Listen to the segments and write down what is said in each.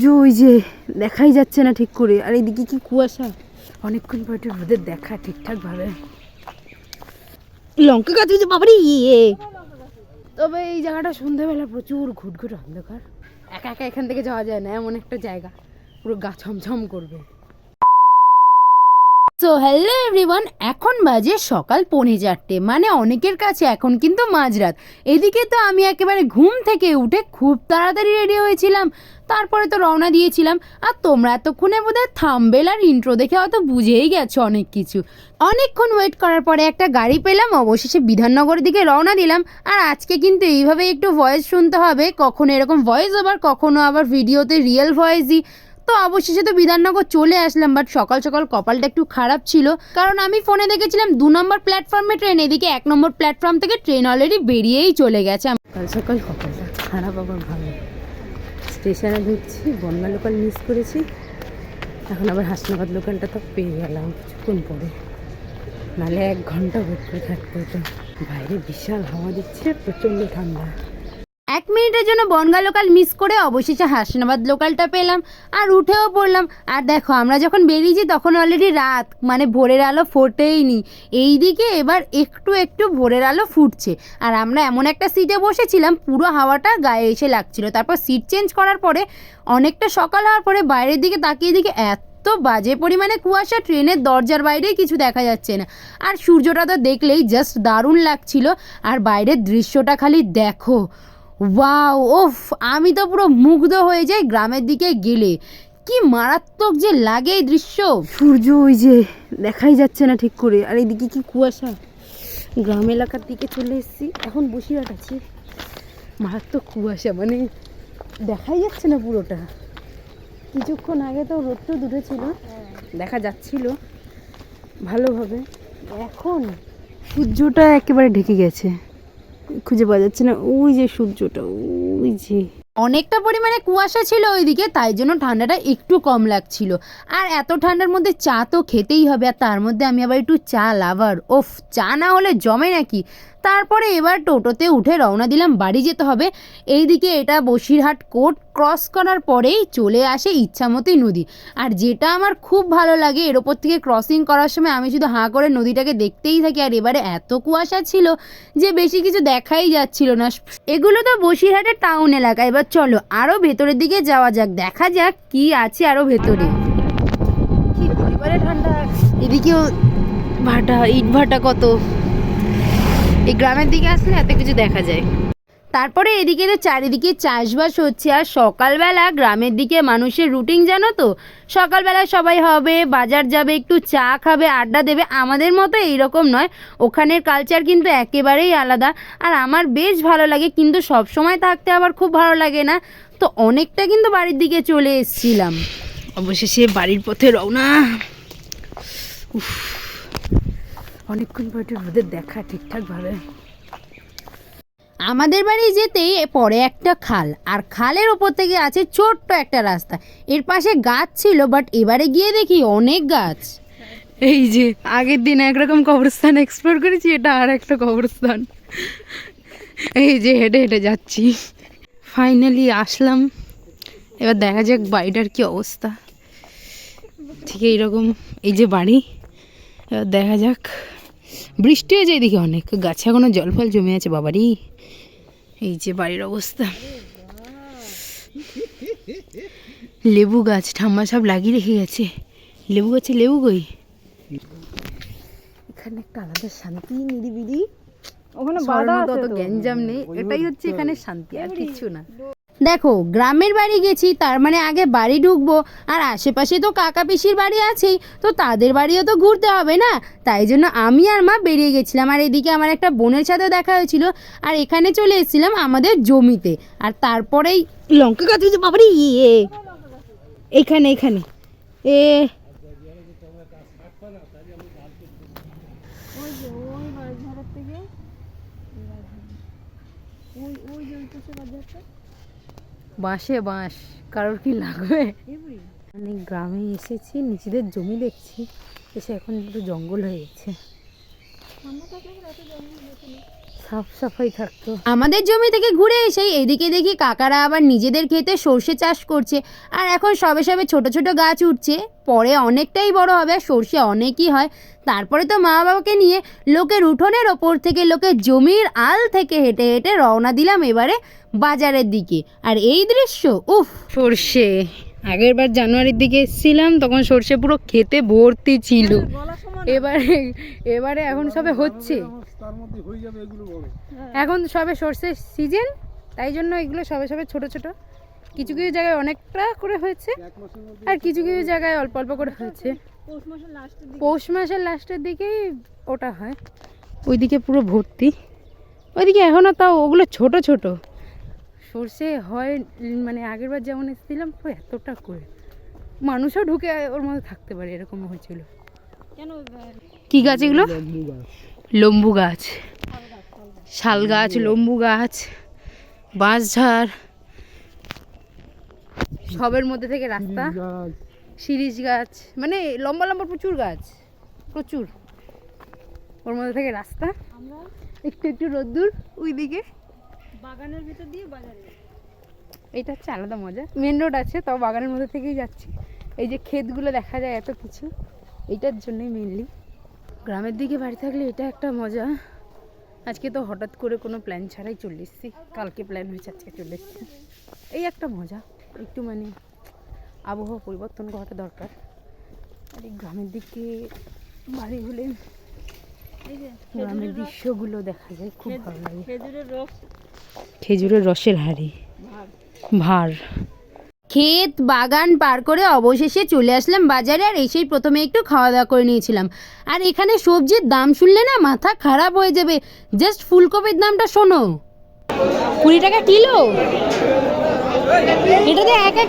সূর্য ওই যে দেখাই যাচ্ছে না ঠিক করে। আর এইদিকে কি কুয়াশা? অনেকক্ষণ পর একটু রোদের দেখা ঠিকঠাক ভাবে লঙ্কা গাছ হয়েছে বাবারি। ইয়ে। তবে এই জায়গাটা সন্ধ্যাবেলা প্রচুর ঘুটঘুট অন্ধকার। একা একা এখান থেকে যাওয়া যায় না, এমন একটা জায়গা। পুরো গা ছমছম করবে। সো হ্যালো এভরিওয়ান এখন বাজে সকাল পৌনে চারটে। মানে অনেকের কাছে এখন কিন্তু মাঝরাত। এদিকে তো আমি একেবারে ঘুম থেকে উঠে খুব তাড়াতাড়ি রেডি হয়েছিলাম। তারপরে তো রওনা দিয়েছিলাম। আর তোমরা এতক্ষণে বোধহয় থাম্বেল আর ইন্ট্রো দেখে হয়তো বুঝেই গেছো অনেক কিছু। অনেকক্ষণ ওয়েট করার পরে একটা গাড়ি পেলাম, অবশেষে বিধাননগরের দিকে রওনা দিলাম। আর আজকে কিন্তু এইভাবে একটু ভয়েস শুনতে হবে। কখনো এরকম ভয়েস আবার কখনো আবার ভিডিওতে রিয়েল ভয়েস দিই তো অবশেষে তো বিধাননগর চলে আসলাম বাট সকাল সকাল কপালটা একটু খারাপ ছিল। কারণ আমি ফোনে দেখেছিলাম দু নম্বর প্ল্যাটফর্মে ট্রেন এদিকে এক নম্বর প্ল্যাটফর্ম থেকে ট্রেন অলরেডি বেরিয়েই চলে গেছে। সকাল সকাল কপালটা খারাপ, আবার ভালো। স্টেশনে ঢুকছি, বনগা লোকাল মিস করেছি। এখন আবার হাসনাবাদ লোকালটা তো পেয়ে গেলাম কিছুক্ষণ পরে। নাহলে এক ঘণ্টা ওয়েট করে থাকতে হতো। বাইরে বিশাল হাওয়া দিচ্ছে, প্রচণ্ড ঠান্ডা। এক মিনিটের জন্য বনগা লোকাল মিস করে অবশেষে হাসনাবাদ লোকালটা পেলাম আর উঠেও পড়লাম। আর দেখো, আমরা যখন বেরিয়েছি তখন অলরেডি রাত মানে ভোরের আলো ফোটেইনি এই দিকে এবার একটু একটু ভোরের আলো ফুটছে। আর আমরা এমন একটা সিটে বসেছিলাম, পুরো হাওয়াটা গায়ে এসে লাগছিল। তারপর সিট চেঞ্জ করার পরে, অনেকটা সকাল হওয়ার পরে বাইরের দিকে তাকিয়ে দিকে এত তো বাজে পরিমাণে কুয়াশা, ট্রেনের দরজার বাইরেই কিছু দেখা যাচ্ছে না। আর সূর্যটা তো দেখলেই জাস্ট দারুণ লাগছিল। আর বাইরের দৃশ্যটা খালি দেখো। ওয়াও ওফ আমি তো পুরো মুগ্ধ হয়ে যাই গ্রামের দিকে গেলে। কি মারাত্মক যে লাগে এই দৃশ্য। সূর্য ওই যে দেখাই যাচ্ছে না ঠিক করে। আর এইদিকে কি কুয়াশা? গ্রাম এলাকার দিকে চলে এসেছি। এখন বসিরহাট আছি। মারাত্মক কুয়াশা মানে দেখাই যাচ্ছে না পুরোটা। কিছুক্ষণ আগে তো রোদ তো দূরে ছিল। দেখা যাচ্ছিল ভালোভাবে। এখন সূর্যটা একেবারে ঢেকে গেছে। খুঁজে পাওয়া যাচ্ছে না। ওই যে সূর্যটা, ওই যে। অনেকটা পরিমাণে কুয়াশা ছিল ওইদিকে, তাই জন্য ঠান্ডাটা একটু কম লাগছিল। আর এত ঠান্ডার মধ্যে চা তো খেতেই হবে, আর তার মধ্যে আমি আবার একটু চা লাভার। ওফ, চা না হলে জমে নাকি? তারপরে এবার টোটোতে উঠে রওনা দিলাম, বাড়ি যেতে হবে। এইদিকে এটা বসিরহাট কোর্ট, ক্রস করার পরেই চলে আসে ইচ্ছামতি নদী। আর যেটা আমার খুব ভালো লাগে, এর ওপর থেকে ক্রসিং করার সময় আমি শুধু হাঁ করে নদীটাকে দেখতেই থাকি। আর এবারে এত কুয়াশা ছিল যে বেশি কিছু দেখাই যাচ্ছিল না। এগুলো তো বসিরহাটের টাউন এলাকা। এবার চলো আরও ভেতরের দিকে যাওয়া যাক। দেখা যাক কি আছে আরও ভেতরে। ঠান্ডা এদিকেও ভাটা, ইট ভাটা কত? এই গ্রামের দিকে আসলে এত কিছু দেখা যায়। তারপরে এদিকে তো চারিদিকে চাষবাস হচ্ছে আর সকালবেলা গ্রামের দিকে মানুষের রুটিন জানো তো? সকালবেলা সবাই হবে বাজার যাবে একটু চা খাবে আড্ডা দেবে। আমাদের মতো এইরকম নয়। ওখানের কালচার কিন্তু একেবারেই আলাদা। আর আমার বেশ ভালো লাগে কিন্তু সব সময় থাকতে আবার খুব ভালো লাগে না। তো অনেকটা কিন্তু বাড়ির দিকে চলে এসেছিলাম। অবশেষে বাড়ির পথে রওনা। উফ। অনেকক্ষণ পর একটু রোদের দেখা ঠিকঠাকভাবে। আমাদের বাড়ি যেতেই পরে একটা খাল আর খালের ওপর থেকে আছে ছোট্ট একটা রাস্তা। এর পাশে গাছ ছিল বাট এবারে গিয়ে দেখি অনেক গাছ। এই যে আগের দিন একরকম কবরস্থান এক্সপ্লোর করেছি এটা আর একটা কবরস্থান। এই যে হেঁটে হেঁটে যাচ্ছি। ফাইনালি আসলাম। এবার দেখা যাক বাড়িটার কি অবস্থা। ঠিক এইরকম এই যে বাড়ি। এবার দেখা যাক। বৃষ্টি হয়েছে এদিকে অনেক। গাছে এখনও জল ফল জমে আছে বাবারই এই যে বাড়ির অবস্থা। লেবু গাছ ঠাম্মা সব লাগিয়ে রেখে গেছে। লেবু গাছে লেবু গই এখানে একটা আলাদা শান্তি নিরিবিলি। ওখানে বাধা অত গ্যাঞ্জাম নেই। এটাই হচ্ছে এখানে শান্তি আর কিছু না। দেখো, গ্রামের বাড়ি গেছি, তার মানে আগে বাড়ি ঢুকবো, আর আশেপাশে তো কাকা পিসির বাড়ি আছেই, তো তাদের বাড়িও তো ঘুরতে হবে না তাই জন্য আমি আর মা বেরিয়ে গেছিলাম, আর এদিকে আমার একটা বোনের সাথেও দেখা হয়েছিল, আর এখানে চলে এসেছিলাম আমাদের জমিতে, আর তারপরেই লঙ্কা গাছ বাবারে ইয়ে এখানে এখানে, এ, ওই ওই। ওই ওই যে ওই পাশে বাজারটা বাঁশে বাঁশ কারোর কি লাগবে? অনেক মানে গ্রামে এসেছি নিজেদের জমি দেখছি এসে এখন একটু জঙ্গল হয়ে গেছে। আমরা তো এত জঙ্গল সাফ সাফাই থাকতো। আমাদের জমি থেকে ঘুরে এসেই এদিকে দেখি কাকারা আবার নিজেদের ক্ষেতে সর্ষে চাষ করছে। আর এখন সবে সবে ছোট ছোট গাছ উঠছে। পরে অনেকটাই বড় হবে আর সর্ষে অনেকই হয়। তারপরে তো মা বাবাকে নিয়ে লোকের উঠোনের ওপর থেকে লোকের জমির আল থেকে হেঁটে হেঁটে রওনা দিলাম এবারে বাজারের দিকে। আর এই দৃশ্য উফ! সর্ষে। আগের বার জানুয়ারির দিকে এসেছিলাম তখন সর্ষে পুরো খেতে ভর্তি ছিল। এবারে এবারে এখন সবে হচ্ছে। তার মধ্যে হয়ে যাবে এগুলো বড় এখন সবে সর্ষের সিজন তাই জন্য এগুলো সবে সবে ছোট ছোট। কিছু কিছু জায়গায় অনেকটা করে হয়েছে আর কিছু কিছু জায়গায় অল্প অল্প করে হয়েছে। পৌষ মাসের লাস্টের দিকে। পৌষ মাসের লাস্টের দিকেই ওটা হয়। ওইদিকে পুরো ভর্তি। ওইদিকে এখনও তাও ওগুলো ছোট ছোট। সর্ষে হয় মানে আগেরবার যেমন এসেছিলাম এতটা করে। মানুষও ঢুকে ওর মধ্যে থাকতে পারে এরকম হয়েছিল। কি গাছ এগুলো? লম্বু গাছ। শাল গাছ লম্বু গাছ বাঁশঝাড় সবের মধ্যে থেকে রাস্তা শিরিষ গাছ। মানে লম্বা লম্বা প্রচুর গাছ প্রচুর। ওর মধ্যে থেকে রাস্তা একটু একটু রোদ্দুর ওইদিকে। বাগানের ভিতর দিয়ে বাজারে এটা হচ্ছে আলাদা মজা। মেন রোড আছে তাও বাগানের মধ্যে থেকেই যাচ্ছি। এই যে ক্ষেতগুলো দেখা যায় এত কিছু। এইটার জন্যই মেনলি গ্রামের দিকে বাড়ি থাকলে এটা একটা মজা। আজকে তো হঠাৎ করে কোনো প্ল্যান ছাড়াই চলে এসেছি। কালকে প্ল্যান হয়েছে আজকে চলে এসেছি। এই একটা মজা। একটু মানে আবহাওয়া পরিবর্তন করাটা দরকার। আর এই গ্রামের দিকে বাড়ি হলে গ্রামের দৃশ্যগুলো দেখা যায় খুব ভালো লাগে। খেজুরের রস। খেজুরের রসের হাড়ি। ভার। ক্ষেত বাগান পার করে অবশেষে চলে আসলাম বাজারে আর এসেই প্রথমে একটু খাওয়া দাওয়া করে নিয়েছিলাম। আর এখানে সবজির দাম শুনলে না মাথা খারাপ হয়ে যাবে। জাস্ট ফুলকপির দামটা শোনো। কুড়ি টাকা কিলো? এক এক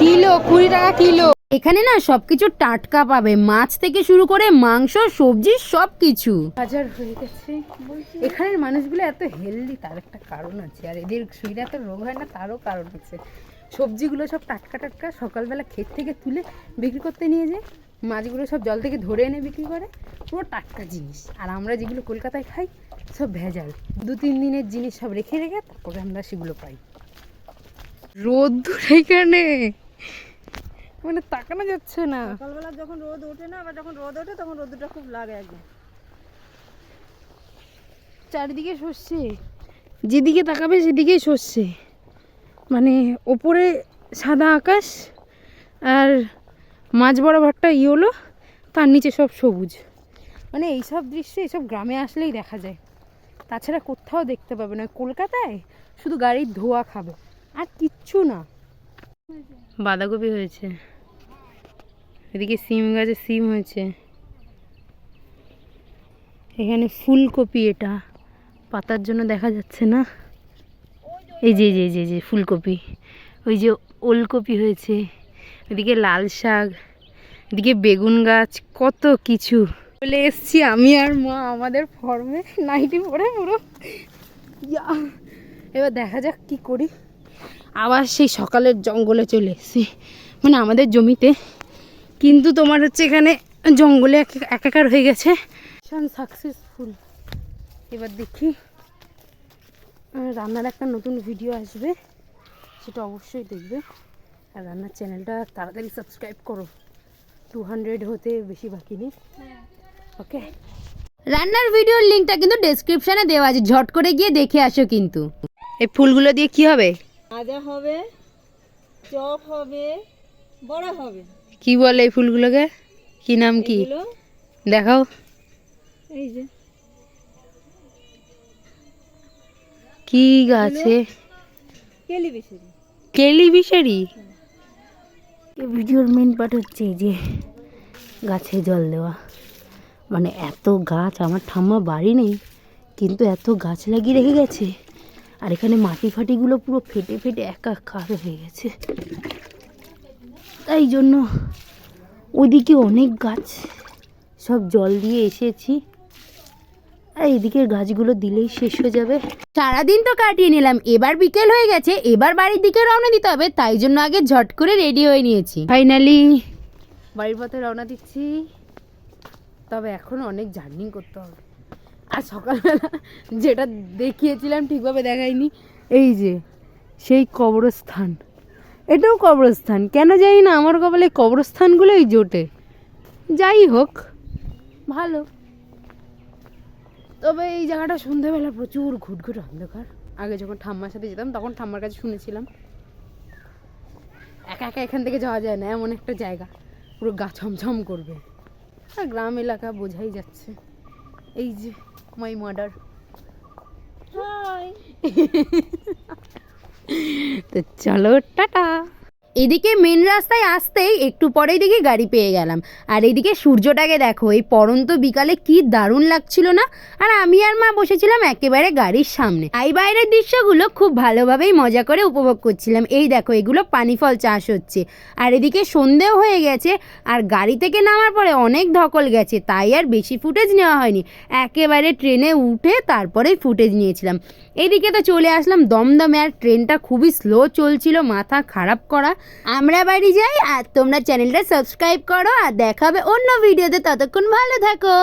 কিলো, কুড়ি টাকা কিলো। এখানে না সবকিছু টাটকা পাবে। মাছ থেকে শুরু করে মাংস, সবজি সব কিছু বাজার হয়ে গেছে। এখানের মানুষগুলো এত হেলদি তার একটা কারণ আছে। আর এদের শরীরে এত রোগ হয় না, তারও কারণ আছে। সবজিগুলো সব টাটকা টাটকা সকালবেলা ক্ষেত থেকে তুলে বিক্রি করতে নিয়ে যায়। মাছগুলো সব জল থেকে ধরে এনে বিক্রি করে। পুরো টাটকা জিনিস। আর আমরা যেগুলো কলকাতায় খাই, সব ভেজাল। দু, তিন দিনের জিনিস সব রেখে রেখে তারপরে আমরা সেগুলো পাই। রোদ্দুর এখানে। মানে তাকানো যাচ্ছে না। সকালবেলা যখন রোদ ওঠে না আবার যখন রোদ ওঠে তখন রোদটা খুব লাগে একদম। চারিদিকে সর্ষে যেদিকে তাকাবে সেদিকেই সর্ষে মানে ওপরে সাদা আকাশ আর মাঝ বরাবরটা ইয়েলো তার নিচে সব সবুজ। মানে এইসব দৃশ্য এইসব গ্রামে আসলেই দেখা যায়। তাছাড়া কোথাও দেখতে পাবে না। কলকাতায় শুধু গাড়ির ধোয়া খাবে। আর কিচ্ছু না। বাঁধাকপি হয়েছে। এদিকে সিম গাছে সিম হয়েছে। এখানে ফুলকপি এটা। পাতার জন্য দেখা যাচ্ছে না। এই যে যে যে যে, ফুলকপি। ওই যে ওলকপি হয়েছে। এদিকে লাল শাক। এদিকে বেগুন গাছ। কত কিছু। চলে এসছি আমি আর মা আমাদের ফর্মে নাইটি পরে পুরো। এবার দেখা যাক কি করি। আবার সেই সকালের জঙ্গলে চলে এসেছি। মানে আমাদের জমিতে কিন্তু তোমার হচ্ছে এখানে জঙ্গলে এক- একাকার হয়ে গেছে। ভীষণ সাকসেসফুল এবার দেখি রান্নার একটা নতুন ভিডিও আসবে সেটা অবশ্যই দেখবে। আর রান্নার চ্যানেলটা তাড়াতাড়ি সাবস্ক্রাইব করো। টু হান্ড্রেড হতে বেশি বাকি নেই। ওকে রান্নার ভিডিওর লিঙ্কটা কিন্তু ডেসক্রিপশনে দেওয়া আছে। ঝট করে গিয়ে দেখে আসো কিন্তু। এই ফুলগুলো দিয়ে কি হবে? ভাজা হবে চপ হবে বড়া হবে। কি বলে এই ফুলগুলোকে? কি নাম কি? দেখাও। এই যে। কি গাছে? কেলি বেশি এই ভিডিওর মেন পার্ট হচ্ছে এই যে গাছে জল দেওয়া। মানে এত গাছ আমার ঠাম্মা বাড়ি নেই কিন্তু এত গাছ লাগিয়ে রেখে গেছে। আর এখানে মাটি ফাটিগুলো পুরো ফেটে ফেটে একা একাকার হয়ে গেছে। তাই জন্য ওইদিকে অনেক গাছ। সব জল দিয়ে এসেছি। আর এদিকের গাছগুলো দিলেই শেষ হয়ে যাবে। সারাদিন তো কাটিয়ে নিলাম। এবার বিকেল হয়ে গেছে। এবার বাড়ির দিকে রওনা দিতে হবে। তাই জন্য আগে ঝট করে রেডি হয়ে নিয়েছি। ফাইনালি বাড়ির পথে রওনা দিচ্ছি। তবে এখন অনেক জার্নি করতে হবে। আর সকালবেলা যেটা দেখিয়েছিলাম ঠিকভাবে দেখাইনি। এই যে সেই কবরস্থান। এটাও কবরস্থান। কেন জানি না আমার কপালে কবরস্থানগুলোই জোটে। যাই হোক ভালো। তবে এই জায়গাটা সন্ধ্যাবেলা প্রচুর ঘুটঘুট অন্ধকার। আগে যখন ঠাম্মার সাথে যেতাম তখন ঠাম্মার কাছে শুনেছিলাম। একা একা এখান থেকে যাওয়া যায় না এমন একটা জায়গা। পুরো গা ছমছম করবে। আর গ্রাম এলাকা বোঝাই যাচ্ছে। এই যে মাই মার্ডার হাই তো চলো টাটা। এদিকে মেন রাস্তায় আসতেই একটু পরেই দেখি গাড়ি পেয়ে গেলাম। আর এদিকে সূর্যটাকে দেখো, এই পরন্ত বিকালে কি দারুণ লাগছিল না? আর আমি আর মা বসেছিলাম একেবারে গাড়ির সামনে। এই বাইরের দৃশ্যগুলো খুব ভালোভাবেই মজা করে উপভোগ করছিলাম। এই দেখো, এগুলো পানি ফল চাষ হচ্ছে। আর এদিকে সন্ধেও হয়ে গেছে, আর গাড়ি থেকে নামার পরে অনেক ধকল গেছে, তাই আর বেশি ফুটেজ নেওয়া হয়নি। একেবারে ট্রেনে উঠে তারপরেই ফুটেজ নিয়েছিলাম। এদিকে তো চলে আসলাম দমদমে, আর ট্রেনটা খুবই স্লো চলছিল, মাথা খারাপ করা। আমরা বাড়ি যাই আর তোমরা চ্যানেলটা সাবস্ক্রাইব করো আর দেখাবে অন্য ভিডিওতে ততক্ষণ ভালো থাকো।